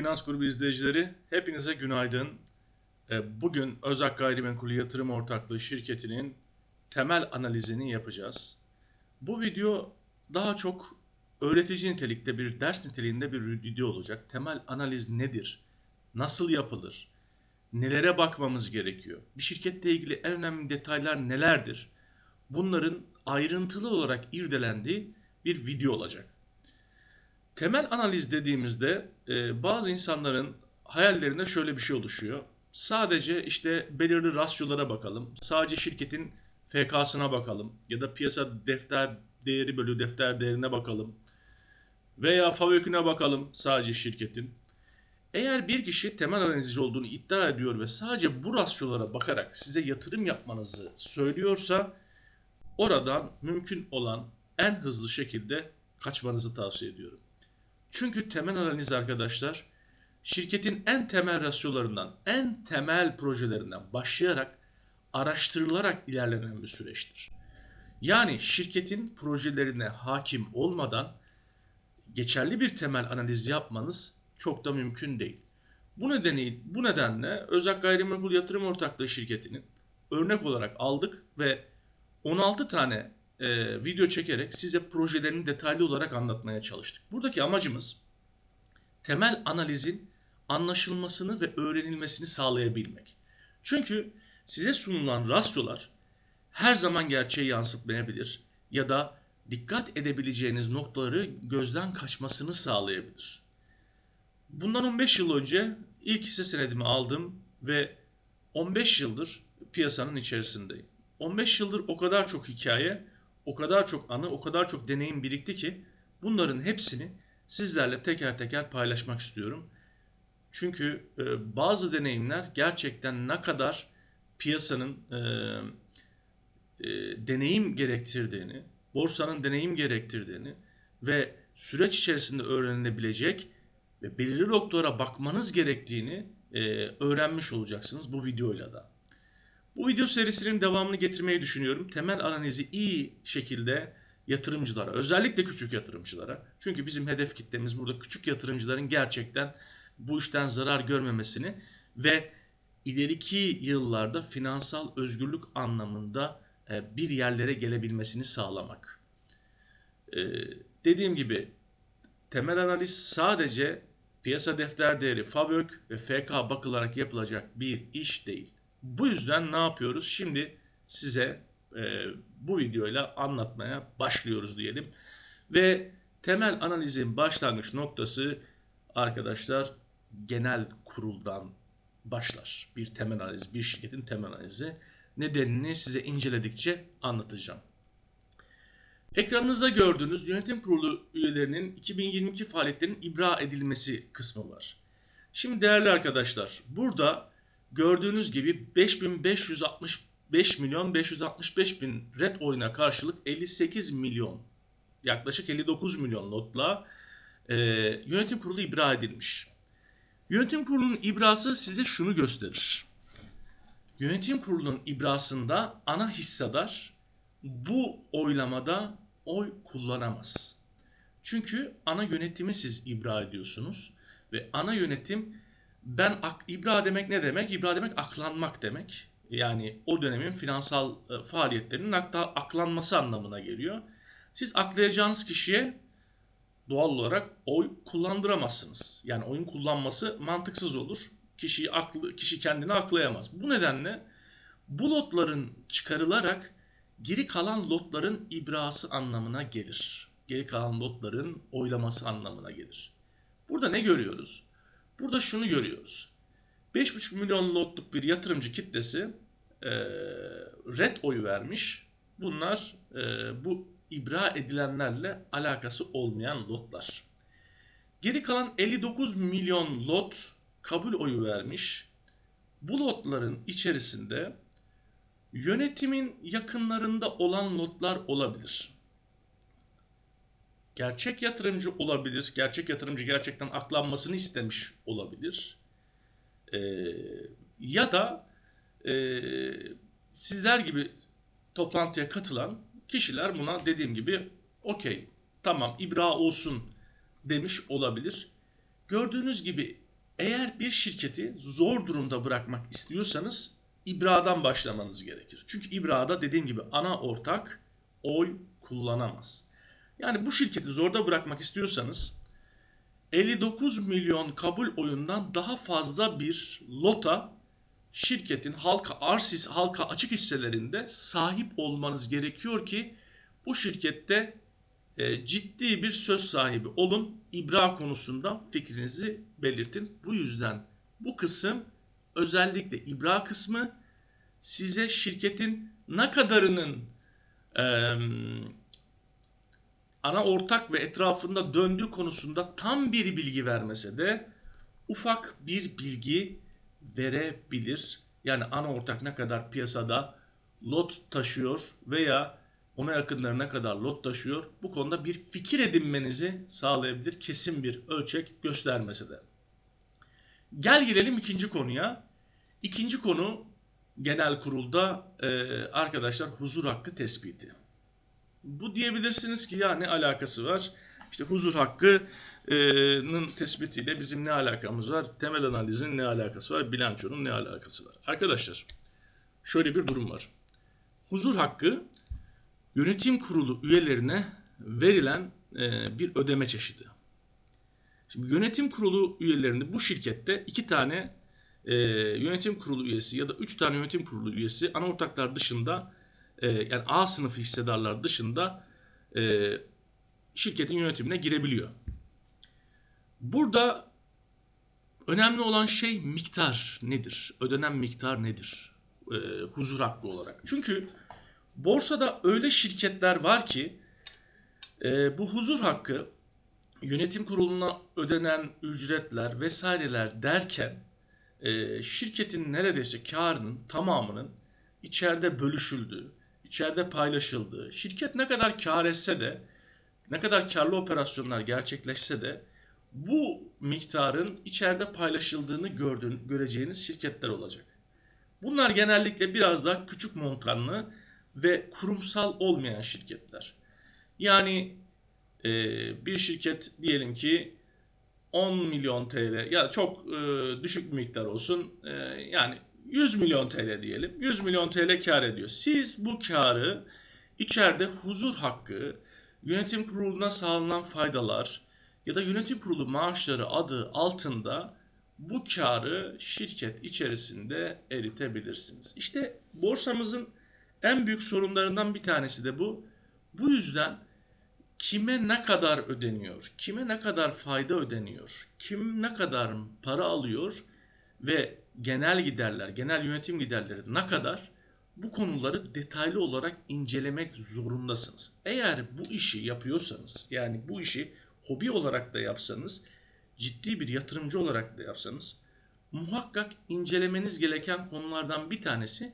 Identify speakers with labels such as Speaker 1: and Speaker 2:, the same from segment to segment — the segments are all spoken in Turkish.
Speaker 1: Finans Grubu izleyicileri, hepinize günaydın. Ee, Bugün Özak Gayrimenkul Yatırım Ortaklığı şirketinin temel analizini yapacağız. Bu video daha çok öğretici nitelikte bir ders niteliğinde bir video olacak. Temel analiz nedir? Nasıl yapılır? Nelere bakmamız gerekiyor? Bir şirketle ilgili en önemli detaylar nelerdir? Bunların ayrıntılı olarak irdelendiği bir video olacak. Temel analiz dediğimizde e, bazı insanların hayallerinde şöyle bir şey oluşuyor. Sadece işte belirli rasyolara bakalım. Sadece şirketin FK'sına bakalım. Ya da piyasa defter değeri bölü defter değerine bakalım. Veya FAVÖK'üne bakalım sadece şirketin. Eğer bir kişi temel analizci olduğunu iddia ediyor ve sadece bu rasyolara bakarak size yatırım yapmanızı söylüyorsa oradan mümkün olan en hızlı şekilde kaçmanızı tavsiye ediyorum. Çünkü temel analiz arkadaşlar şirketin en temel rasyolarından, en temel projelerinden başlayarak araştırılarak ilerlenen bir süreçtir. Yani şirketin projelerine hakim olmadan geçerli bir temel analiz yapmanız çok da mümkün değil. Bu nedeni bu nedenle Özak Gayrimenkul Yatırım Ortaklığı şirketinin örnek olarak aldık ve 16 tane e, video çekerek size projelerini detaylı olarak anlatmaya çalıştık. Buradaki amacımız temel analizin anlaşılmasını ve öğrenilmesini sağlayabilmek. Çünkü size sunulan rasyolar her zaman gerçeği yansıtmayabilir ya da dikkat edebileceğiniz noktaları gözden kaçmasını sağlayabilir. Bundan 15 yıl önce ilk hisse senedimi aldım ve 15 yıldır piyasanın içerisindeyim. 15 yıldır o kadar çok hikaye, o kadar çok anı, o kadar çok deneyim birikti ki bunların hepsini sizlerle teker teker paylaşmak istiyorum. Çünkü e, bazı deneyimler gerçekten ne kadar piyasanın e, e, deneyim gerektirdiğini, borsanın deneyim gerektirdiğini ve süreç içerisinde öğrenilebilecek ve belirli noktalara bakmanız gerektiğini e, öğrenmiş olacaksınız bu videoyla da. Bu video serisinin devamını getirmeyi düşünüyorum. Temel analizi iyi şekilde yatırımcılara, özellikle küçük yatırımcılara. Çünkü bizim hedef kitlemiz burada küçük yatırımcıların gerçekten bu işten zarar görmemesini ve ileriki yıllarda finansal özgürlük anlamında e, bir yerlere gelebilmesini sağlamak. E, dediğim gibi temel analiz sadece piyasa defter değeri, FAVÖK ve FK bakılarak yapılacak bir iş değil. Bu yüzden ne yapıyoruz? Şimdi size e, bu videoyla anlatmaya başlıyoruz diyelim. Ve temel analizin başlangıç noktası arkadaşlar genel kuruldan başlar. Bir temel analiz, bir şirketin temel analizi. Nedenini size inceledikçe anlatacağım. Ekranınızda gördüğünüz yönetim kurulu üyelerinin 2022 faaliyetlerinin ibra edilmesi kısmı var. Şimdi değerli arkadaşlar burada gördüğünüz gibi 5565 milyon 565 bin red oyuna karşılık 58 milyon yaklaşık 59 milyon notla e, yönetim kurulu ibra edilmiş. Yönetim kurulunun ibrası size şunu gösterir. Yönetim kurulunun ibrasında ana hissedar bu oylamada oy kullanamaz. Çünkü ana yönetimi siz ibra ediyorsunuz ve ana yönetim ben ak, ibra demek ne demek? İbra demek aklanmak demek. Yani o dönemin finansal e, faaliyetlerinin akta, aklanması anlamına geliyor. Siz aklayacağınız kişiye doğal olarak oy kullandıramazsınız. Yani oyun kullanması mantıksız olur. Kişiyi aklı, kişi kendini aklayamaz. Bu nedenle bu lotların çıkarılarak geri kalan lotların ibrası anlamına gelir. Geri kalan lotların oylaması anlamına gelir. Burada ne görüyoruz? Burada şunu görüyoruz. 5,5 milyon lotluk bir yatırımcı kitlesi e, red oyu vermiş. Bunlar e, bu ibra edilenlerle alakası olmayan lotlar. Geri kalan 59 milyon lot kabul oyu vermiş. Bu lotların içerisinde yönetimin yakınlarında olan lotlar olabilir. Gerçek yatırımcı olabilir. Gerçek yatırımcı gerçekten aklanmasını istemiş olabilir. Ee, ya da e, sizler gibi toplantıya katılan kişiler buna dediğim gibi okey tamam ibra olsun demiş olabilir. Gördüğünüz gibi eğer bir şirketi zor durumda bırakmak istiyorsanız ibradan başlamanız gerekir. Çünkü ibrada dediğim gibi ana ortak oy kullanamaz. Yani bu şirketi zorda bırakmak istiyorsanız 59 milyon kabul oyundan daha fazla bir lota şirketin halka arz halka açık hisselerinde sahip olmanız gerekiyor ki bu şirkette e, ciddi bir söz sahibi olun. İbra konusunda fikrinizi belirtin. Bu yüzden bu kısım özellikle ibra kısmı size şirketin ne kadarının e, ana ortak ve etrafında döndüğü konusunda tam bir bilgi vermese de ufak bir bilgi verebilir. Yani ana ortak ne kadar piyasada lot taşıyor veya ona yakınlarına kadar lot taşıyor. Bu konuda bir fikir edinmenizi sağlayabilir. Kesin bir ölçek göstermese de. Gel gelelim ikinci konuya. İkinci konu genel kurulda e, arkadaşlar huzur hakkı tespiti. Bu diyebilirsiniz ki ya ne alakası var? İşte huzur hakkının tespitiyle bizim ne alakamız var? Temel analizin ne alakası var? Bilançonun ne alakası var? Arkadaşlar şöyle bir durum var. Huzur hakkı yönetim kurulu üyelerine verilen e, bir ödeme çeşidi. Şimdi yönetim kurulu üyelerinde bu şirkette iki tane e, yönetim kurulu üyesi ya da üç tane yönetim kurulu üyesi ana ortaklar dışında e, yani A sınıfı hissedarlar dışında e, şirketin yönetimine girebiliyor. Burada önemli olan şey miktar nedir? Ödenen miktar nedir? E, huzur hakkı olarak. Çünkü borsada öyle şirketler var ki e, bu huzur hakkı yönetim kuruluna ödenen ücretler vesaireler derken e, şirketin neredeyse karının tamamının içeride bölüşüldüğü, içeride paylaşıldığı, şirket ne kadar kar etse de, ne kadar karlı operasyonlar gerçekleşse de bu miktarın içeride paylaşıldığını gördüğün, göreceğiniz şirketler olacak. Bunlar genellikle biraz daha küçük montanlı ve kurumsal olmayan şirketler. Yani e, bir şirket diyelim ki 10 milyon TL ya çok e, düşük bir miktar olsun e, yani 100 milyon TL diyelim 100 milyon TL kar ediyor. Siz bu karı içeride huzur hakkı, yönetim kuruluna sağlanan faydalar ya da yönetim kurulu maaşları adı altında bu karı şirket içerisinde eritebilirsiniz. İşte borsamızın en büyük sorunlarından bir tanesi de bu. Bu yüzden kime ne kadar ödeniyor, kime ne kadar fayda ödeniyor, kim ne kadar para alıyor ve genel giderler, genel yönetim giderleri ne kadar bu konuları detaylı olarak incelemek zorundasınız. Eğer bu işi yapıyorsanız, yani bu işi hobi olarak da yapsanız, ciddi bir yatırımcı olarak da yapsanız, muhakkak incelemeniz gereken konulardan bir tanesi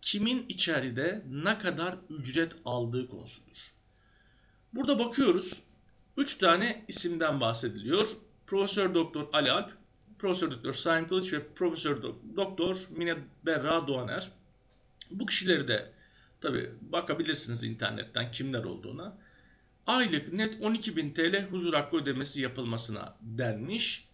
Speaker 1: kimin içeride ne kadar ücret aldığı konusudur. Burada bakıyoruz. 3 tane isimden bahsediliyor. Profesör Doktor Ali Alp, Profesör Doktor Saim Kılıç ve Profesör Doktor Mine Berra Doğaner. Bu kişileri de tabi bakabilirsiniz internetten kimler olduğuna. Aylık net 12.000 TL huzur hakkı ödemesi yapılmasına denmiş.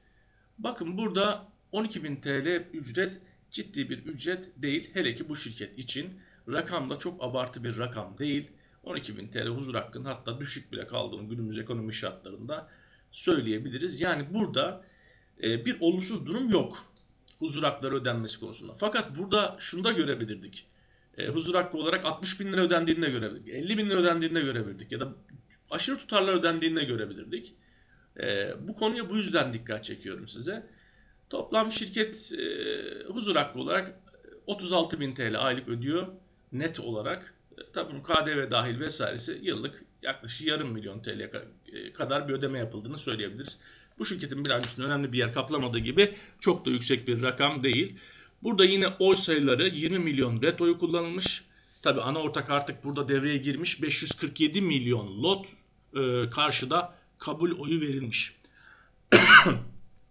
Speaker 1: Bakın burada 12.000 TL ücret ciddi bir ücret değil. Hele ki bu şirket için rakam da çok abartı bir rakam değil. 12.000 TL huzur hakkının hatta düşük bile kaldığını günümüz ekonomi şartlarında söyleyebiliriz. Yani burada bir olumsuz durum yok huzur hakları ödenmesi konusunda. Fakat burada şunu da görebilirdik. E, huzur hakkı olarak 60 bin lira ödendiğini de görebilirdik. 50 bin lira ödendiğini de görebilirdik. Ya da aşırı tutarlar ödendiğini de görebilirdik. E, bu konuya bu yüzden dikkat çekiyorum size. Toplam şirket e, huzur hakkı olarak 36 bin TL aylık ödüyor net olarak. E, tabii KDV dahil vesairesi yıllık yaklaşık yarım milyon TL e, kadar bir ödeme yapıldığını söyleyebiliriz. Bu şirketin bilançosunda önemli bir yer kaplamadığı gibi çok da yüksek bir rakam değil. Burada yine oy sayıları 20 milyon red oyu kullanılmış. Tabi ana ortak artık burada devreye girmiş. 547 milyon lot e, karşıda kabul oyu verilmiş.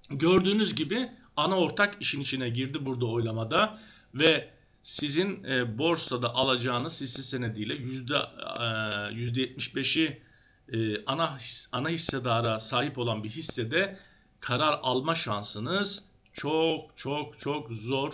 Speaker 1: Gördüğünüz gibi ana ortak işin içine girdi burada oylamada ve sizin e, borsada alacağınız hisse senediyle yüzde e, yüzde 75'i e, ana ana hissedara sahip olan bir hissede karar alma şansınız çok çok çok zor.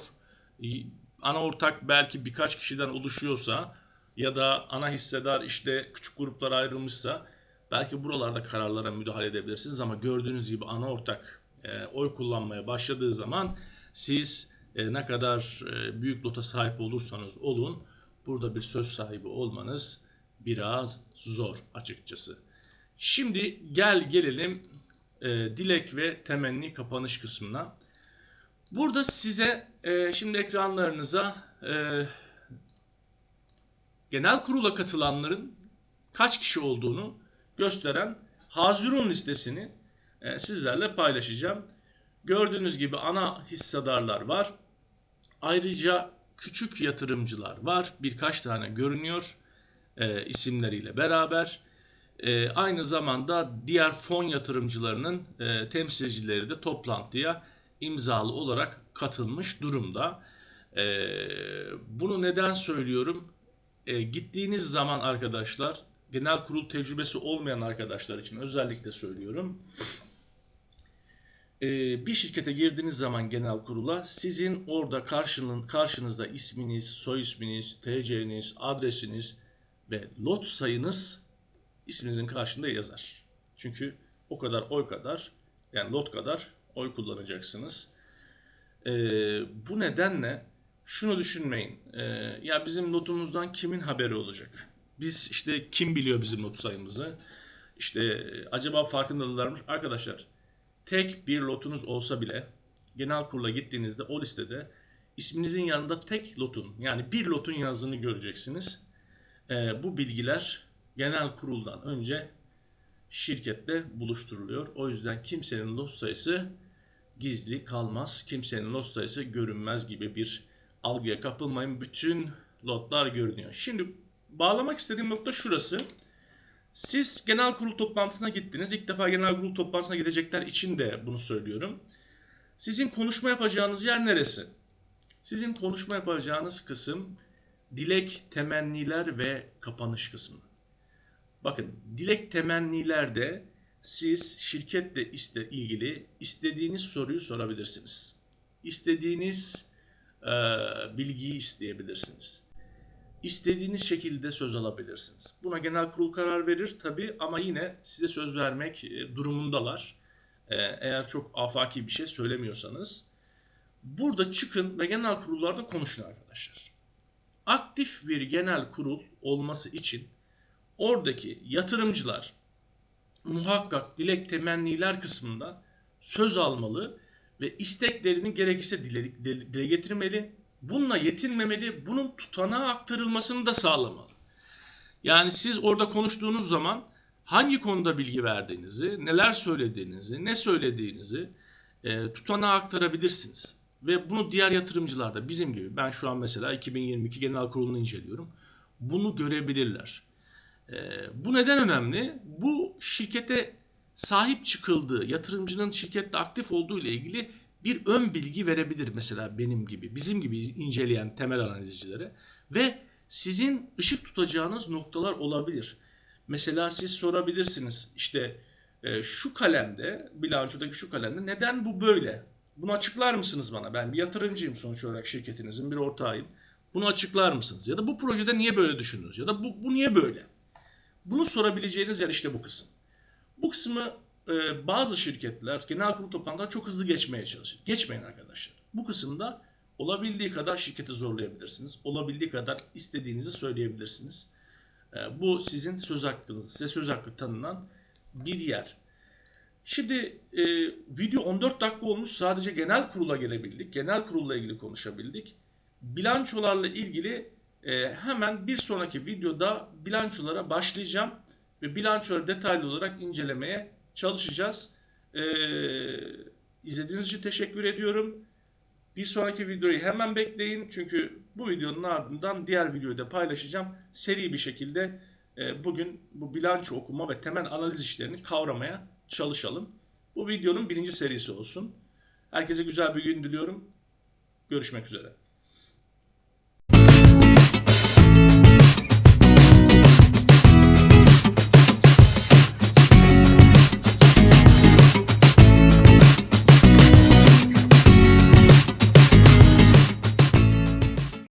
Speaker 1: Ana ortak belki birkaç kişiden oluşuyorsa ya da ana hissedar işte küçük gruplara ayrılmışsa belki buralarda kararlara müdahale edebilirsiniz ama gördüğünüz gibi ana ortak e, oy kullanmaya başladığı zaman siz e, ne kadar e, büyük lota sahip olursanız olun burada bir söz sahibi olmanız biraz zor açıkçası. Şimdi gel gelelim e, dilek ve temenni kapanış kısmına. Burada size e, şimdi ekranlarınıza e, genel kurula katılanların kaç kişi olduğunu gösteren Hazirun listesini e, sizlerle paylaşacağım. Gördüğünüz gibi ana hissedarlar var. Ayrıca küçük yatırımcılar var. Birkaç tane görünüyor e, isimleriyle beraber. E, aynı zamanda diğer fon yatırımcılarının e, temsilcileri de toplantıya imzalı olarak katılmış durumda. E, bunu neden söylüyorum? E, gittiğiniz zaman arkadaşlar, genel kurul tecrübesi olmayan arkadaşlar için özellikle söylüyorum. E, bir şirkete girdiğiniz zaman genel kurula sizin orada karşının, karşınızda isminiz, soy isminiz, TC'niz, adresiniz ve lot sayınız isminizin karşında yazar. Çünkü o kadar oy kadar yani lot kadar oy kullanacaksınız. E, bu nedenle şunu düşünmeyin. E, ya bizim notumuzdan kimin haberi olacak? Biz işte kim biliyor bizim not sayımızı? İşte acaba farkındadılar mı? Arkadaşlar tek bir lotunuz olsa bile genel kurula gittiğinizde o listede isminizin yanında tek lotun yani bir lotun yazdığını göreceksiniz. E, bu bilgiler genel kuruldan önce şirkette buluşturuluyor. O yüzden kimsenin lot sayısı gizli kalmaz. Kimsenin lot sayısı görünmez gibi bir algıya kapılmayın. Bütün lotlar görünüyor. Şimdi bağlamak istediğim nokta şurası. Siz genel kurul toplantısına gittiniz. İlk defa genel kurul toplantısına gidecekler için de bunu söylüyorum. Sizin konuşma yapacağınız yer neresi? Sizin konuşma yapacağınız kısım dilek, temenniler ve kapanış kısmı. Bakın dilek temennilerde siz şirketle iste, ilgili istediğiniz soruyu sorabilirsiniz. İstediğiniz e, bilgiyi isteyebilirsiniz. İstediğiniz şekilde söz alabilirsiniz. Buna genel kurul karar verir tabi ama yine size söz vermek e, durumundalar. E, eğer çok afaki bir şey söylemiyorsanız. Burada çıkın ve genel kurullarda konuşun arkadaşlar. Aktif bir genel kurul olması için oradaki yatırımcılar muhakkak dilek temenniler kısmında söz almalı ve isteklerini gerekirse dile, dile, getirmeli. Bununla yetinmemeli, bunun tutanağa aktarılmasını da sağlamalı. Yani siz orada konuştuğunuz zaman hangi konuda bilgi verdiğinizi, neler söylediğinizi, ne söylediğinizi e, tutanağa aktarabilirsiniz. Ve bunu diğer yatırımcılar da bizim gibi, ben şu an mesela 2022 genel kurulunu inceliyorum. Bunu görebilirler. E, bu neden önemli? Bu şirkete sahip çıkıldığı, yatırımcının şirkette aktif olduğu ile ilgili bir ön bilgi verebilir mesela benim gibi, bizim gibi inceleyen temel analizcilere ve sizin ışık tutacağınız noktalar olabilir. Mesela siz sorabilirsiniz işte e, şu kalemde, bilançodaki şu kalemde neden bu böyle? Bunu açıklar mısınız bana? Ben bir yatırımcıyım sonuç olarak şirketinizin bir ortağıyım. Bunu açıklar mısınız? Ya da bu projede niye böyle düşündünüz? Ya da bu, bu niye böyle? Bunu sorabileceğiniz yer işte bu kısım. Bu kısmı e, bazı şirketler genel kurul toplantıları çok hızlı geçmeye çalışır. Geçmeyin arkadaşlar. Bu kısımda olabildiği kadar şirketi zorlayabilirsiniz. Olabildiği kadar istediğinizi söyleyebilirsiniz. E, bu sizin söz hakkınız, size söz hakkı tanınan bir yer. Şimdi e, video 14 dakika olmuş. Sadece genel kurula gelebildik. Genel kurulla ilgili konuşabildik. Bilançolarla ilgili e, hemen bir sonraki videoda bilançolara başlayacağım ve bilançoları detaylı olarak incelemeye çalışacağız. E, izlediğiniz için teşekkür ediyorum. Bir sonraki videoyu hemen bekleyin çünkü bu videonun ardından diğer videoyu da paylaşacağım. Seri bir şekilde e, bugün bu bilanço okuma ve temel analiz işlerini kavramaya çalışalım. Bu videonun birinci serisi olsun. Herkese güzel bir gün diliyorum. Görüşmek üzere.